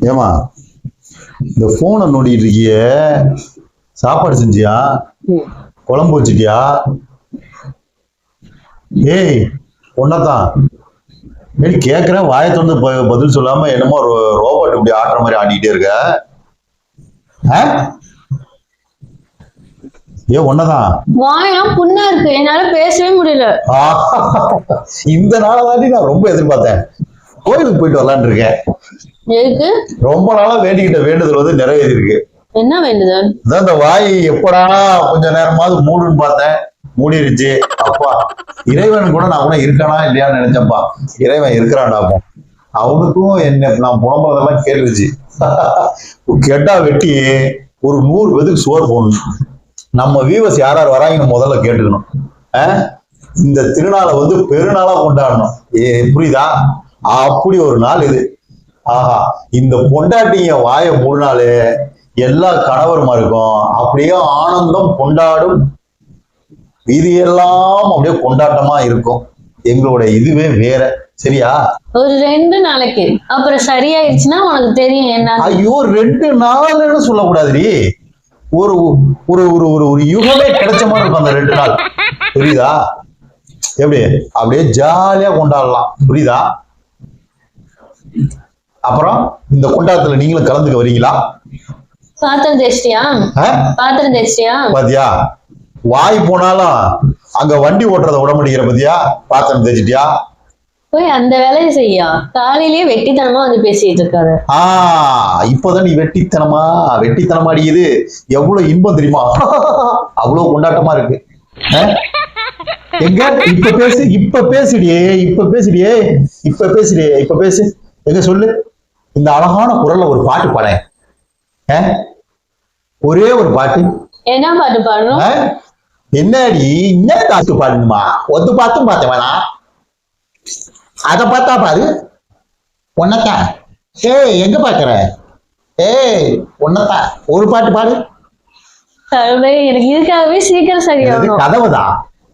ஏமா இந்த போனை நோண்டிட்டு இருக்கிய சாப்பாடு செஞ்சியா? குழம்பு வச்சிட்டியா? ஏய் ஒன்னதான் ஏய் கேக்குறேன் வாயை திறந்து பதில் சொல்லாம என்னமோ ஒரு ரோபோட் இப்படி ஆடுற மாதிரி ஆடிக்கிட்டே இருக்க? ஏ ஒன்னதான் வாயெல்லாம் புண்ணா இருக்கு. என்னால பேசவே முடியல. இந்த நாளை தாண்டி நான் ரொம்ப எதிர்பார்த்தேன். கோயிலுக்கு போயிட்டு வரலான்னு இருக்கேன். எதுக்கு? ரொம்ப நாளா வேண்டிக்கிட்ட வேண்டுதல் வந்து நிறைவேறிருக்கு என்ன வேண்டுதல்? அதான் இந்த வாய் எப்படா கொஞ்ச நேரமாவது மூடுன்னு பார்த்தேன். மூடிருச்சு. அப்பா இறைவன் கூட நான் கூட இருக்கானா இல்லையான்னு நினைச்சப்பா இறைவன் இருக்கிறான்டாப்பா அவனுக்கும் என்ன நான் புலம்புறதெல்லாம் கேட்டுருச்சு. கேட்டா வெட்டி ஒரு நூறு பேத்துக்கு சோறு போடணும். நம்ம வியூவர்ஸ் யார் யார் வராங்கன்னு முதல்ல கேட்டுக்கணும்? இந்த திருநாளை வந்து பெருநாளா கொண்டாடணும். ஏ புரியுதா? அப்படி ஒரு நாள் இது. ஆஹா இந்த பொண்டாட்டிங்க வாயை மூடினாலே எல்லா கணவர்மாருக்கும் அப்படியே ஆனந்தம் கொண்டாடும். வீதியெல்லாம் அப்படியே கொண்டாட்டமா இருக்கும். எங்களோட இதுவே வேற. சரியா? ஒரு ரெண்டு நாளைக்கு. அப்புறம் சரியாயிருச்சுன்னா உனக்கு தெரியும் என்ன. ஐயோ ரெண்டு நாள்னு சொல்லக்கூடாதுடி. ஒரு ஒரு ஒரு ஒரு ஒரு யுகமே கிடைச்ச மாதிரி இருக்கும் அந்த ரெண்டு நாள். புரியுதா? எப்படி? அப்படியே ஜாலியா கொண்டாடலாம். புரியுதா? அப்புறம் இந்த கொண்டாட்டத்துல நீங்களும் கலந்துக்க வரீங்களா பாத்திரம் தேய்ச்சிட்டியா? ஆ? பாத்திரம் தேய்ச்சிட்டியா? பாத்தியா? வாய் போனாலும் அங்க வண்டி ஓட்டுறத விட முடிகிற பாத்தியா? பாத்திரம் தேய்ச்சிட்டியா? போய் அந்த வேலையை செய்யா. காலையிலேயே வெட்டித்தனமா வந்து பேசிட்டு இருக்காரு. ஆ இப்பதான் நீ வெட்டித்தனமா? வெட்டித்தனமா அடிக்குது எவ்வளவு இன்பம் தெரியுமா? அவ்வளவு கொண்டாட்டமா இருக்கு? எங்க? இப்ப பேசு இப்ப பேசுடியே இப்ப பேசுடியே இப்ப பேசுடியே இப்ப பேசு. எங்க சொல்லு? இந்த அழகான குரல்ல ஒரு பாட்டு பாடேன் ஆ? ஒரே ஒரு பாட்டு. என்ன பாட்டு பாடணும்? என்னடி என்ன காத்து பாடணுமா? ஒத்து பார்த்தும் பார்த்தேன் வேணா அத பார்த்தா பாரு. ஒன்னத்தான். ஏய் எங்க பாக்குற? ஏய் ஒன்னத்தான். ஒரு பாட்டு பாடு. எனக்கு இதுக்காகவே சீக்கிரம் இது சரியாகணும் கதவுதான்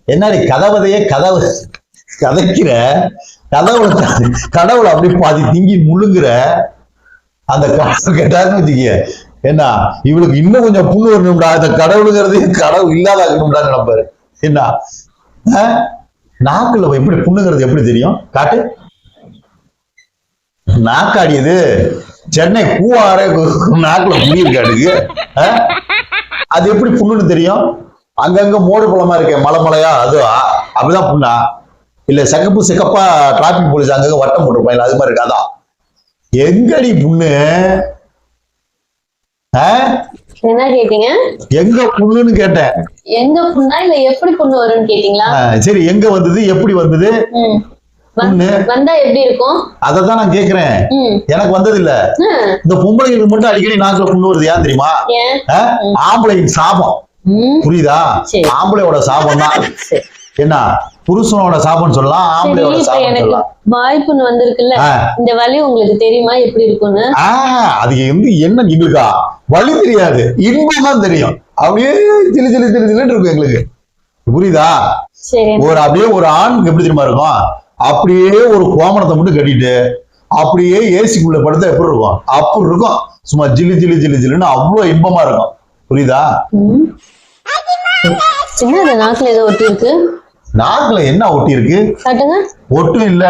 என்னடி கதவதையே கதவு கதைக்கிற? கடவுளை கடவுளை அப்படி பாதி திங்கி முழுங்குற அந்த கடவுள் கேட்டாருன்னு வச்சுக்கிய என்ன இவளுக்கு இன்னும் கொஞ்சம் புண்ணு வரணும்டா. இந்த கடவுளுங்கிறது கடவுள் இல்லாத இருக்கணும்டா நினைப்பாரு என்ன நாக்குல எப்படி புண்ணுங்கிறது எப்படி தெரியும்? காட்டு. நாக்காடியது சென்னை கூவார நாக்குல புண்ணி இருக்காடுக்கு அது எப்படி புண்ணுன்னு தெரியும்? அங்கங்க மோடு பழமா இருக்கே மலை மலையா? அது அப்படிதான் புண்ணா. இல்ல சிகப்பு சிகப்பா டிராபிக் போலீஸ் அங்கங்க வட்டம் போட்டிருப்பாங்க. அது மாதிரி இருக்காதா? எங்கடி புண்ணு? என்ன கேட்டீங்க? எங்க புண்ணுன்னு கேட்டேன். எங்க புண்ணா இல்ல எப்படி புண்ணு வரும்னு கேட்டீங்களா? சரி எங்க வந்தது? எப்படி வந்தது? வந்தா எப்படி இருக்கும்? அதை தான் நான் கேக்குறேன். எனக்கு வந்தது இல்ல. இந்த பொம்பளைங்களுக்கு மட்டும் அடிக்கடி நாக்குல புண்ணு வருது. ஏன் தெரியுமா? ஏன்? ஆ? ஆம்பளையின் சாபம். புரியுதா. ஆம்பளையோட சாபம் தான். என்ன? புருஷனோட சாபம்னு சொல்லலாம் ஆம்பளையோட சாபம்னு சொல்லலாம். வாய் புண்ணு வந்திருக்குல்ல. இந்த வலி உங்களுக்கு தெரியுமா எப்படி இருக்கும்னு? அது வந்து என்ன எங்களுக்கா வழி தெரியாது இன்பம் தான் தெரியும். அப்படியே சிலு சிலு சிலு சிலுன்னு இருக்கும் எங்களுக்கு. புரியுதா? ஒரு அப்படியே ஒரு ஆணுக்கு எப்படி தெரியுமா இருக்கும்? அப்படியே ஒரு கோமணத்தை மட்டும் கட்டிட்டு அப்படியே ஏசிக்குள்ள படுத்தா எப்படி இருக்கும்? அப்படி இருக்கும். சும்மா ஜிலு ஜிலு ஜிலு ஜிலுன்னு அவ்வளவு இன்பமா இருக்கும். புரியுதா? இந்த நாக்குல ஏதோ ஒட்டி இருக்கு. நாக்குல என்ன ஒட்டி இருக்கு? காட்டுங்க. ஒட்டும் இல்ல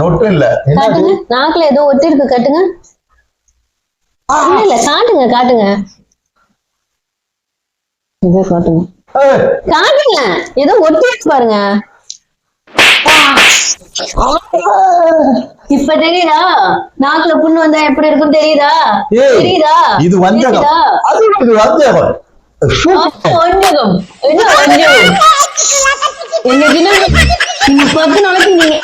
நொட்டும் இல்ல? காட்டுங்க. நாக்குல ஏதோ ஒட்டி இருக்கு காட்டுங்க. இல்ல காட்டுங்க காட்டுங்க. இதோ காட்டுங்க. ஏதோ ஒட்டி இருக்கு பாருங்க. இப்ப தெரியுதா? நாக்குல புண்ணு வந்தா எப்படி இருக்கும் தெரியுதா? தெரியுதா? இது வஞ்சகம்? அது வஞ்சகம். வஞ்சகம். என்ன வஞ்சகம்? எங்க தினம் நீங்க பத்து நாளைக்கு நீங்க